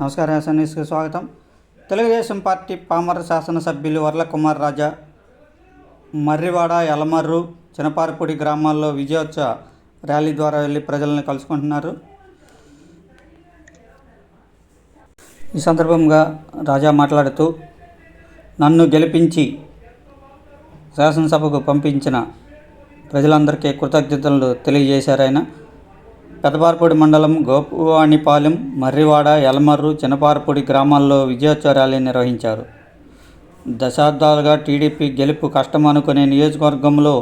నమస్కారం ఎస్ఎన్ఎస్కి స్వాగతం. తెలుగుదేశం పార్టీ పామర శాసనసభ్యులు వర్ల కుమార్ రాజా మర్రివాడ యలమర్రు చినపారపూడి గ్రామాల్లో విజయోత్సవ ర్యాలీ ద్వారా వెళ్ళి ప్రజలను కలుసుకుంటున్నారు. ఈ సందర్భంగా రాజా మాట్లాడుతూ నన్ను గెలిపించి శాసనసభకు పంపించిన ప్రజలందరికీ కృతజ్ఞతలు తెలియజేశారు ఆయన. పెదపారపూడి మండలం గోపువాణిపాలెం మర్రివాడ యలమర్రు చిన్నపారపూడి గ్రామాల్లో విజయోత్సవాలు నిర్వహించారు. దశాబ్దాలుగా టీడీపీ గెలుపు కష్టం అనుకునే నియోజకవర్గంలో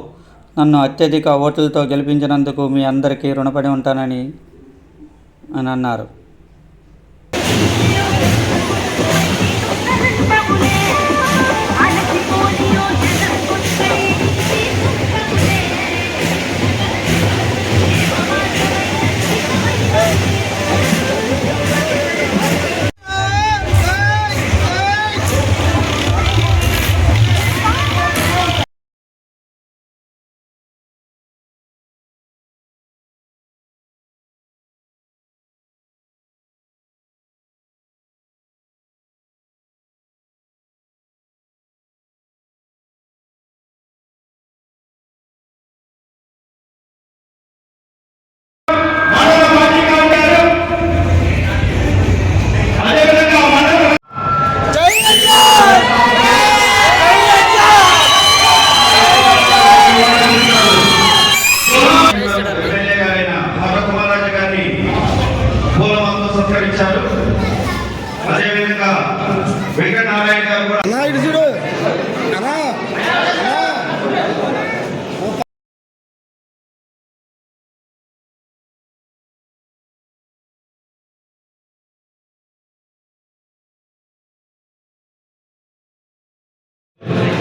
నన్ను అత్యధిక ఓట్లతో గెలిపించినందుకు మీ అందరికీ రుణపడి ఉంటానని అని అన్నారు.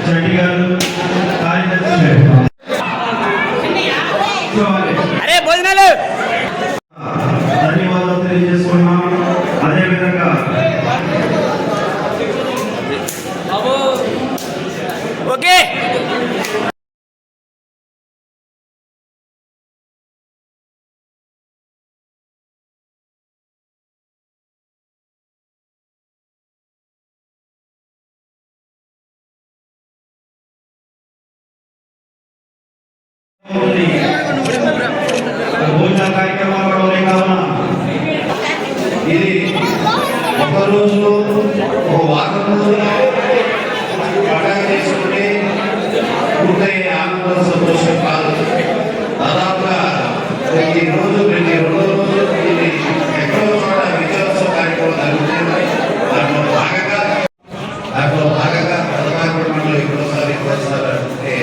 చెడ్డి గారు కార్యదర్శి. భోజన కూడా ఉన్నాయి కావున ఇది ఒక రోజు ఒక వారం రోజులు పండగ చేసుకుంటే పూర్తయ్యే ఆనందం సంతోషం కాదు దాదాపుగా ప్రతి రోజు ప్రతి రెండు రోజులు ఇది ఎక్కడో చోట విజయోత్సవ కార్యక్రమం జరుగుతుంది దాంట్లో భాగంగా దాంట్లో భాగంగా పదహారు మండలం ఇంకోసారి ఇంకోసారి అంటే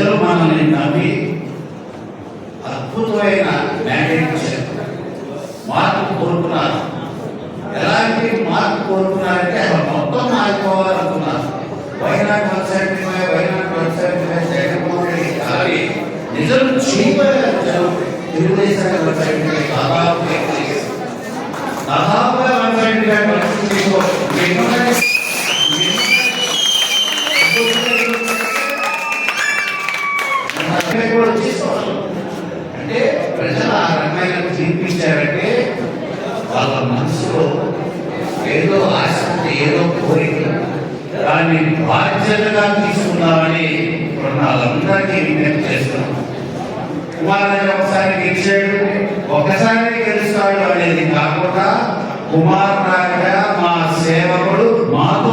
ప్రజలు మనల్ని నమ్మి అద్భుతమైన మ్యాండేట్ ఇచ్చారు మార్పు కోరుకున్నారు ఎలాంటి మార్పు కోరుకున్నారంటే అసలు మొత్తం మారిపోవాలనుకున్నారు వైనాడు వెబ్సైట్ వైనాడు వెబ్సైట్ జగన్మోహన్ రెడ్డి కానీ నిజం చేయలేదు జనం తెలుగుదేశం వెబ్సైట్ దాదాపు తీర్పిచ్చారంటే వాళ్ళ మనసులో ఏదో ఆశ ఏదో కోరిక. దాన్ని బాధ్యతగా తీసుకున్నామని ఇప్పుడు వాళ్ళందరికీ విజ్ఞప్తి చేస్తున్నాం. కుమారుడు ఒకసారి గెలిచాడు ఒకసారి గెలుస్తాడు అనేది కాకుండా కుమార్ రాజా మా సేవకుడు మాతోనే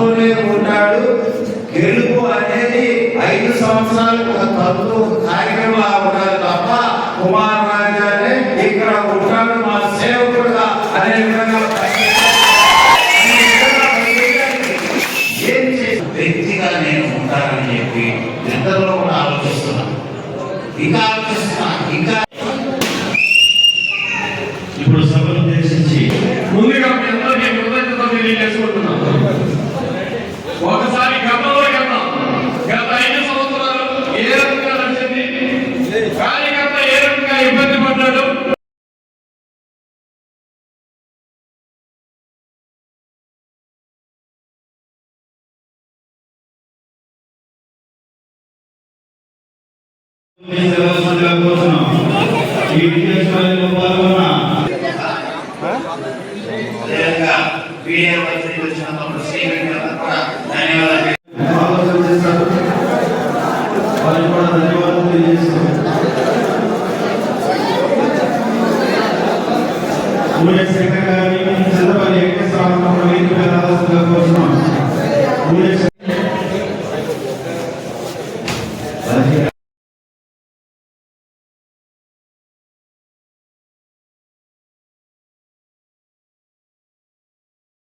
Thank you. ఊరేశేఖర్ గారిని సిద్ధపల్లి వెంకటేశ్వరరావు గారి కోసం. ఊరేశేఖర్